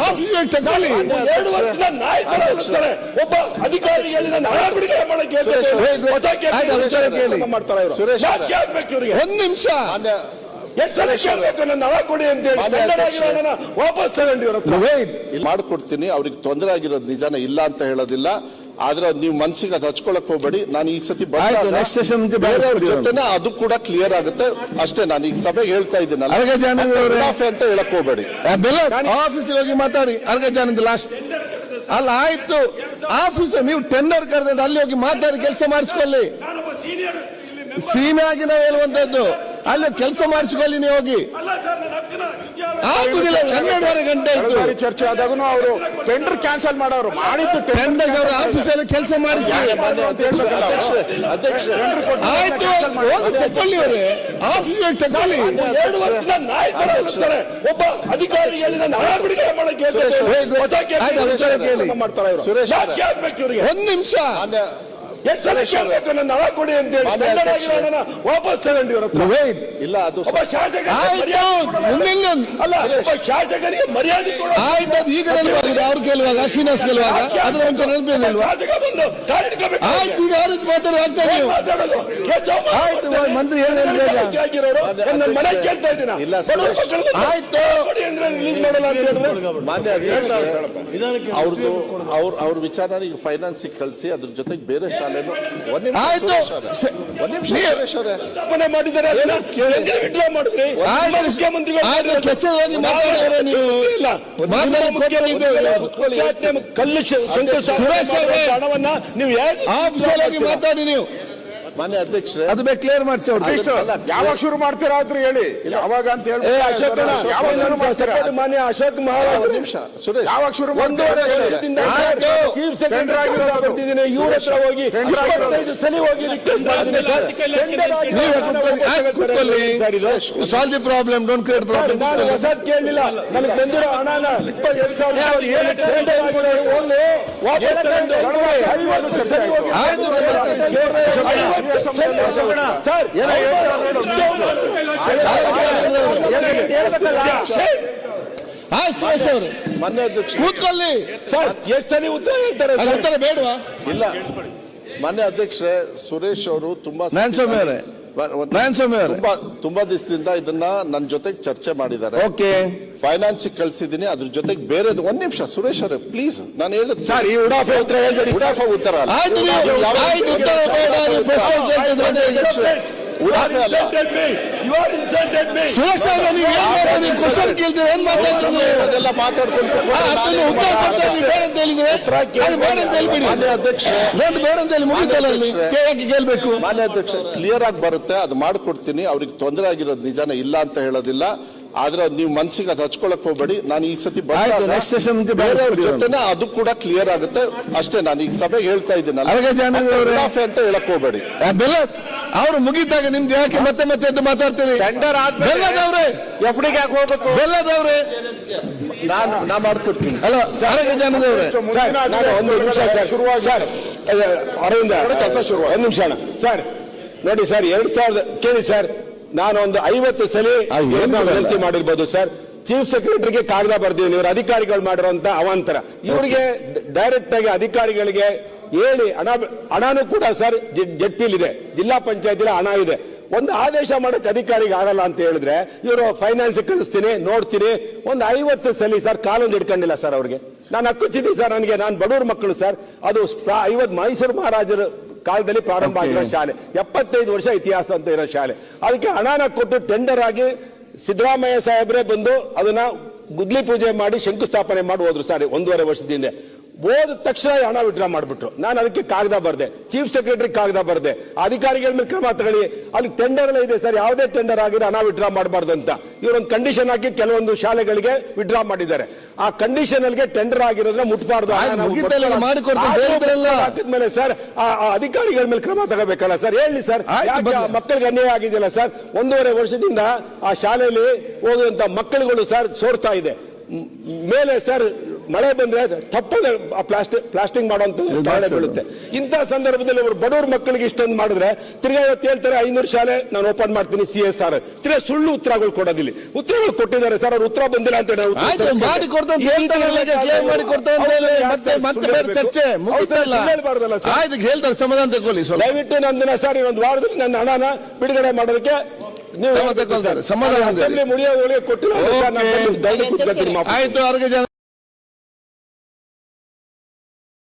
ಆಫೀಸಿಗೆ ತಗೊಳ್ಳಿ ಎರಡು ವರ್ಷದ ನಾಯಿ ತರ ಇರ್ತಾರೆ. ಒಬ್ಬ ಅಧಿಕಾರಿ ಹೇಳಿದ ಹಣ ಬಿಡುಗಡೆ ಮಾಡಕ್ಕೆ ಹೇಳ್ತಾರೆ. ಮಾಡ್ತಾರೆ. ಒಂದ್ ನಿಮಿಷ. ವಾಪಸ್ ಮಾಡ್ಕೊಡ್ತೀನಿ. ಅವ್ರಿಗೆ ತೊಂದರೆ ಆಗಿರೋದು ನಿಜಾನ ಇಲ್ಲ ಅಂತ ಹೇಳೋದಿಲ್ಲ. ಆದ್ರೆ ನೀವು ಮನ್ಸಿಗೆ ಅದು ಹಚ್ಕೊಳಕ್ ಹೋಗ್ಬೇಡಿ. ನಾನು ಈ ಸತಿ session ಮುಂಚೆ ಜೊತೆನೆ ಅದು ಕೂಡ ಕ್ಲಿಯರ್ ಆಗುತ್ತೆ. ಅಷ್ಟೇ ನಾನು ಈಗ ಸಭೆ ಹೇಳ್ತಾ ಇದ್ದೀನಲ್ಲ. ಮುನಾಫೆ ಅಂತ ಹೇಳಕ್ ಹೋಗ್ಬೇಡಿ. ಬೆಲ್ಲ ಆಫೀಸಿಗೆ ಹೋಗಿ ಮಾತಾಡಿ. ಅರ್ಗ ಜಾನಂದ್ ಲಾಸ್ಟ್ ಅಲ್ಲ ಆಯ್ತು. ಆಫೀಸ್ ನೀವು ಟೆಂಡರ್ ಕರೆದ ಅಲ್ಲಿ ಹೋಗಿ ಮಾತಾಡಿ ಕೆಲಸ ಮಾಡಿಸ್ಕೊಳ್ಳಿ. ಸೀನಿಯರ್ ಆಗಿ ನಾವು ಹೇಳುವಂತದ್ದು. ಅಲ್ಲಿ ಕೆಲಸ ಮಾಡಿಸ್ಕೊಳ್ಳಿ ನೀವು ಹೋಗಿ ಅಲ್ಲ ಸರ್, ನನ್ನ ಹಕ್ಕಿನ ವಿಚಾರ- ಆಗುದಿಲ್ಲ ಹನ್ನೆರಡುವರೆ ಗಂಟೆ ಆಯ್ತು. ಬಾರಿ ಚರ್ಚೆ ಆದಾಗೂ ಅವರು ಟೆಂಡರ್ ಕ್ಯಾನ್ಸಲ್ ಮಾಡೋರು. ಮಾಡಿದ್ದು ಟೆಂಡರ್ ಅವರ ಆಫೀಸಲ್ಲಿ ಕೆಲಸ ಮಾಡಿಸಿ. ಅಧ್ಯಕ್ಷ ಆಯ್ತು ಹೋಗಿ ತಕೊಳ್ಳಿ ಅವರೇ. ಆಫೀಸಿಗೆ ಎರಡು ವರ್ಷದ ನಾಯಿ ತರ ಇರ್ತಾರೆ. ಒಬ್ಬ ಅಧಿಕಾರಿ ಹೇಳಿದ ಹಣ ಬಿಡುಗಡೆ ಮಾಡಕ್ಕೆ ಹೇಳ್ತಾರೆ. ಸುರೇಶ್, ಹೊಸ ಕೇಸ್ ಆಯ್ತು, ಅವ್ರ. ವಿಚಾರ ಕೇಳಿ. ಮಾಡ್ತಾರೆ ಇವ್ರು. ಸುರೇಶ್ ಅವರೇ. ನಾಚಿಕೆ ಆಗ್ಬೇಕು ಇವ್ರಿಗೆ. ಒಂದ್ ನಿಮಿಷ. ಮಾನ್ಯ ನನ್ನ ಹಣ ಕೊಡಿ ಅಂತ ಹೇಳಿ ವಾಪಸ್ ಇಲ್ಲ ಅದು ಒಬ್ಬ ಶಾಸಕ ಅಲ್ಲ. ಒಬ್ಬ ಮರ್ಯಾದೆ ಕೊಡೋ ಆಯ್ತು ಅದು ಈಗ ನೆನಪಾಗಿದೆ. ಅವ್ರು ಕೇಳುವಾಗ ಶ್ರೀನಿವಾಸ್ ಕೇಳುವಾಗ ಅದ್ರ ಒಂದು ನೆನಪಿರ್ಲಿಲ್ವಾ ಶಾಸಕ ಬಂದು ಕಾಲ್ ಆಯ್ತು ಈಗ ಯಾರು ಮಾತಾಡಿ ಆಗ್ತಾರೆ ಏನ್ ಮಾತಾಡೋದು? ಆಯ್ತು. ಮಂತ್ರಿ ಏನ್ ನನ್ನ ಮನೆ ಕೇಳ್ತಾ ಇದ್ದೀನ? ಇಲ್ಲ, ಆಯ್ತು. ಕೊಡಿ ಅಂದ್ರೆ ರಿಲೀಸ್ ಮಾಡಲ್ಲ ಅಂತ ಹೇಳಿದ್ರೆ? ಮಾನ್ಯ ಅಧ್ಯಕ್ಷ ಅವ್ರದ್ದು ಅವ್ರ ಅವ್ರ ವಿಚಾರನ ಈಗ ಫೈನಾನ್ಸ್ ಕಳಿಸಿ ಅದ್ರ ಜೊತೆಗೆ ಬೇರೆ ನಿಮಿಷ ಆಯ್ತು. ಅವರೇ. ಮಾಡಿದ್ದಾರೆ ಅದನ್ನ ಮಾಡಿದ್ರಿ? ಮುಖ್ಯಮಂತ್ರಿಗಳು ಮಾತಾಡಿ ನೀವು. ಮಾನ್ಯ ಅಧ್ಯಕ್ಷರೇ ಅದು ಬೇಕು ಕ್ಲಿಯರ್ ಮಾಡಿಸಿ ಅವ್ರು. ಅದನ್ನ- ಅಲ್ಲ, ಯಾವಾಗ ಶುರು ಮಾಡ್ತೀರಾ ಆದ್ರೆ ಹೇಳಿ. ಯಾವಾಗ ಅಂತ ಹೇಳಿ ಏ ಅಶೋಕ್ ಅಣ್ಣ, ಯಾವಾಗ ಶುರು ಮಾಡ್ತೀರಾ? ಮಾನ್ಯ ಅಶೋಕ್ ಒಂದ್ ಮಹಾರಾಜ್ ನಿಮಿಷ ಸುರೇಶ್. ಯಾವಾಗ ಶುರು ಒಂದೂವರೆ ವರ್ಷದಿಂದ. ಚೀಫ್ ಸೆಕ್ರೆಟರಿ ಆಗಿರೋದು. ಇವ್ರ ಹತ್ರ ಹೋಗಿ ಸಲಿ ಆಗಿರೋದು. ಇಪ್ಪತ್ತೈದು ಸಲ ಹೋಗಿ solve the problem don't create sir, problem ನಾನು ಹೊಸದ್ ಕೇಳಲಿಲ್ಲ ನನಗೆ ಬಂದಿರೋ ಹಣನ ಇಪ್ಪತ್ತೆರಡು ಸಾವಿರ ಹೋಗ್ಲಿ. ವಾಪಸ್. ಐವತ್ತು ಸರ್, ಅವರು ಅಧ್ಯಕ್ಷ ಕೂತ್ಕೊಳ್ಳಿ ಸರ್ ಎಷ್ಟು ಸಲ ಉತ್ತರ ಹೇಳ್ತಾರೆ ಉತ್ತರ ಬೇಡವಾ ಇಲ್ಲ ಮೊನ್ನೆ ಅಧ್ಯಕ್ಷರೇ ಸುರೇಶ್ ಅವರು ತುಂಬಾ ನಾರಾಯಣ ಸ್ವಾಮಿ. ತುಂಬಾ ತುಂಬಾ ದಿವಸದಿಂದ ಇದನ್ನ ನನ್ನ ಜೊತೆಗೆ ಚರ್ಚೆ ಮಾಡಿದ್ದಾರೆ. ಓಕೆ. ಫೈನಾನ್ಸ್ ಕಳ್ಸಿದೀನಿ ಅದ್ರ ಜೊತೆಗೆ ಬೇರೆ ಒಂದ್ ನಿಮಿಷ ಸುರೇಶ್ ಅವರೇ ಪ್ಲೀಸ್ ನಾನು ಹೇಳಿದ್ ಸರ್ ಈ ಉಡಾಫೆ ಉತ್ತರ ಹೇಳ್ಬೇಡಿ. ಉಡಾಫ ಉತ್ತರ ಸುರೇಶ್ ನೀವು ಏನ್ ಕ್ವಶನ್ ಕೇಳಿದ್ರೆ ಏನ್ ಮಾತಾಡ್ತೀರಿ ಅದೆಲ್ಲ ಮಾತಾಡ್ಕೊಂಡು ಆ, ಉತ್ತರ ಕೊಡ್ತಾ ಇದ್ದೀರಿ, ಬೇಡ ಅಂತ ಹೇಳಿದ್ರೆ? ಬೇಡ ಅಂತ ಹೇಳ್ಬಿಡಿ. ಬೇಡ ಅಂತ ಹೇಳಿ ಮುಗಿತಲ್ಲ. ಯಾಕೆ ಕೇಳ್ಬೇಕು. ಮಾನ್ಯ ಅಧ್ಯಕ್ಷ ಕ್ಲಿಯರ್ ಆಗಿ ಬರುತ್ತೆ. ಅದು ಮಾಡ್ಕೊಡ್ತೀನಿ. ಅವ್ರಿಗೆ ತೊಂದರೆ ಆಗಿರೋದು ನಿಜಾನ ಇಲ್ಲ ಅಂತ ಹೇಳೋದಿಲ್ಲ. ಆದ್ರೆ ನೀವು ಮನ್ಸಿಗೆ ಅದು ಹಚ್ಕೊಳಕ್ ಹೋಗ್ಬೇಡಿ. ನಾನು ಈ ಸತಿ ಜೊತೆನ ಅದು ಕೂಡ ಕ್ಲಿಯರ್ ಆಗುತ್ತೆ. ಅಷ್ಟೇ ನಾನು ಈಗ ಸಭೆಗೆ ಹೇಳ್ತಾ ಇದ್ದೀನಿ ಅಂತ ಹೇಳಕ್ ಹೋಗ್ಬೇಡಿ. ಅವರು ಮುಗಿತಾಗ ನಿಮ್ದು ಯಾಕೆ ಮತ್ತೆ ಮತ್ತೆ ಎದ್ದು ಮಾತಾಡ್ತೀರಿ? ಬೆಲ್ಲದವ್ರೆ. ಎಫ್ ಡಿಗೆ ಯಾಕೆ ಹೋಗ್ಬೇಕು? ಬೆಲ್ಲದವ್ರೆ. ನಾನು ನಾ ಮಾಡ್ಕೊಡ್ತೀನಿ. ಅಲ್ಲ ಅರಗ ಜನದವ್ರೆ ಒಂದು ನಿಮಿಷ ಸರ್ ಅರವಿಂದ ಒಂದು ನಿಮಿಷ. ಸರ್ ನೋಡಿ ಸರ್ ಎರಡ್ ಸಾವಿರದ ಕೇಳಿ ಸರ್. ನಾನು ಒಂದು ಐವತ್ತು ಸಲ ವಿನಂತಿ ಮಾಡಿರ್ಬೋದು ಸರ್. ಚೀಫ್ ಸೆಕ್ರೆಟರಿಗೆ ಕಾಗದ ಬರ್ದಿದ್ದೀನಿ ಇವರು ಅಧಿಕಾರಿಗಳು ಮಾಡಿರುವಂತ ಅವಾಂತರ. ಇವರಿಗೆ ಡೈರೆಕ್ಟ್ ಆಗಿ ಅಧಿಕಾರಿಗಳಿಗೆ ಹೇಳಿ ಹಣ ಹಣನೂ ಕೂಡ ಸರ್ ಜಡ್ಪಿಲಿದೆ ಜಿಲ್ಲಾ ಪಂಚಾಯತಿಲಿ ಹಣ ಇದೆ. ಒಂದು ಆದೇಶ ಮಾಡಕ್ಕೆ ಅಧಿಕಾರಿಗೆ ಆಗಲ್ಲ ಅಂತ ಹೇಳಿದ್ರೆ ಇವರು ಫೈನಾನ್ಸ್ ಕಳಿಸ್ತೀನಿ ನೋಡ್ತೀನಿ. ಒಂದು ಐವತ್ತು ಸಲ ಸರ್ ಕಾಲೊಂದು ಹಿಡ್ಕೊಂಡಿಲ್ಲ ಸರ್ ಅವ್ರಿಗೆ. ನಾನು ಹಕ್ಕುಚ್ಚಿದ್ದೀನಿ ಸರ್ ನನಗೆ. ನಾನು ಬಡವ್ರ ಮಕ್ಕಳು ಸರ್. ಅದು ಐವತ್ತು ಮೈಸೂರು ಮಹಾರಾಜರ ಕಾಲದಲ್ಲಿ ಪ್ರಾರಂಭ ಆಗಿರೋ ಶಾಲೆ. ಎಪ್ಪತ್ತೈದು ವರ್ಷ ಇತಿಹಾಸ ಅಂತ ಇರೋ ಶಾಲೆ. ಅದಕ್ಕೆ ಹಣನ ಕೊಟ್ಟು ಟೆಂಡರ್ ಆಗಿ ಸಿದ್ದರಾಮಯ್ಯ ಸಾಹೇಬ್ರೆ ಬಂದು ಅದನ್ನ ಗುದ್ಲಿ ಪೂಜೆ ಮಾಡಿ ಶಂಕುಸ್ಥಾಪನೆ ಮಾಡಿ ಹೋದ್ರು ಸರ್ ಒಂದೂವರೆ ವರ್ಷದಿಂದ ಹೋದ ತಕ್ಷಣ ಹಣ ವಿಡ್ರಾ ಮಾಡ್ಬಿಟ್ರು. ನಾನು ಅದಕ್ಕೆ ಕಾಗದ ಬರ್ದೆ. ಚೀಫ್ ಸೆಕ್ರೆಟರಿ ಕಾಗದ ಬರ್ದೆ. ಅಧಿಕಾರಿಗಳ ಮೇಲೆ ಕ್ರಮ ತಗೊಳ್ಳಿ. ಅಲ್ಲಿ ಟೆಂಡರ್ ಎಲ್ಲ ಇದೆ ಸರ್. ಯಾವುದೇ ಟೆಂಡರ್ ಆಗಿದ್ರೆ ಹಣ ವಿಡ್ರಾ ಮಾಡಬಾರ್ದು ಅಂತ. ಇವರೊಂದು ಕಂಡೀಷನ್ ಹಾಕಿ ಕೆಲವೊಂದು ಶಾಲೆಗಳಿಗೆ ವಿಡ್ರಾ ಮಾಡಿದ್ದಾರೆ. ಆ ಕಂಡೀಷನ್ ಅಲ್ಲಿ ಟೆಂಡರ್ ಆಗಿರೋದ್ರೆ ಮುಟ್ಬಾರ್ದು. ಹಾಕಿದ್ಮೇಲೆ ಸರ್ ಆ ಅಧಿಕಾರಿಗಳ ಮೇಲೆ ಕ್ರಮ ತಗೋಬೇಕಲ್ಲ ಸರ್. ಹೇಳಿ ಸರ್. ಮಕ್ಕಳಿಗೆ ಅನ್ಯಾಯ ಆಗಿದೆಯಲ್ಲ ಸರ್? ಒಂದೂವರೆ ವರ್ಷದಿಂದ ಆ ಶಾಲೆಯಲ್ಲಿ ಹೋಗುವಂತ ಮಕ್ಕಳುಗಳು ಸರ್ ಸೋರ್ತಾ ಇದೆ. ಮೇಲೆ ಸರ್ ಮಳೆ ಬಂದ್ರೆ ತಪ್ಪದೆ ಪ್ಲಾಸ್ಟಿಕ್ ಪ್ಲಾಸ್ಟಿಕ್ ಮಾಡುವಂತ ಕಾರಣ ಬೀಳುತ್ತೆ. ಇಂಥ ಸಂದರ್ಭದಲ್ಲಿ ಅವರು ಬಡವ್ರ ಮಕ್ಕಳಿಗೆ ಇಷ್ಟೊಂದು ಮಾಡಿದ್ರೆ ತಿರ್ಗಾ ಇವತ್ತು ಹೇಳ್ತಾರೆ ಐನೂರು ಶಾಲೆ ನಾನು ಓಪನ್ ಮಾಡ್ತೀನಿ ಸಿ ಎಸ್ ಆರ್ ತಿರ್ಗಾ ಸುಳ್ಳು ಉತ್ತರಗಳು ಕೊಡೋದಿಲ್ಲ. ಉತ್ತರಗಳು ಕೊಟ್ಟಿದ್ದಾರೆ ಸರ್ ಅವ್ರು ಉತ್ತರ ಬಂದಿಲ್ಲ ಅಂತ ಹೇಳ್ತಾರೆ ಸಮಾಧಾನ ತಗೊಳ್ಳಿ ದಯವಿಟ್ಟು ನಂದಿನ ಸರ್ ಇನ್ನೊಂದು ವಾರದಲ್ಲಿ ನನ್ನ ಹಣನ ಬಿಡುಗಡೆ ಮಾಡೋದಕ್ಕೆ ನೀವು. ಸಮಾಧಾನ ಮುಡಿಯೋಗಳಿಗೆ ಕೊಟ್ಟಿಲ್ಲ. ಆಯ್ತು ಆರೋಗ್ಯ ಜನ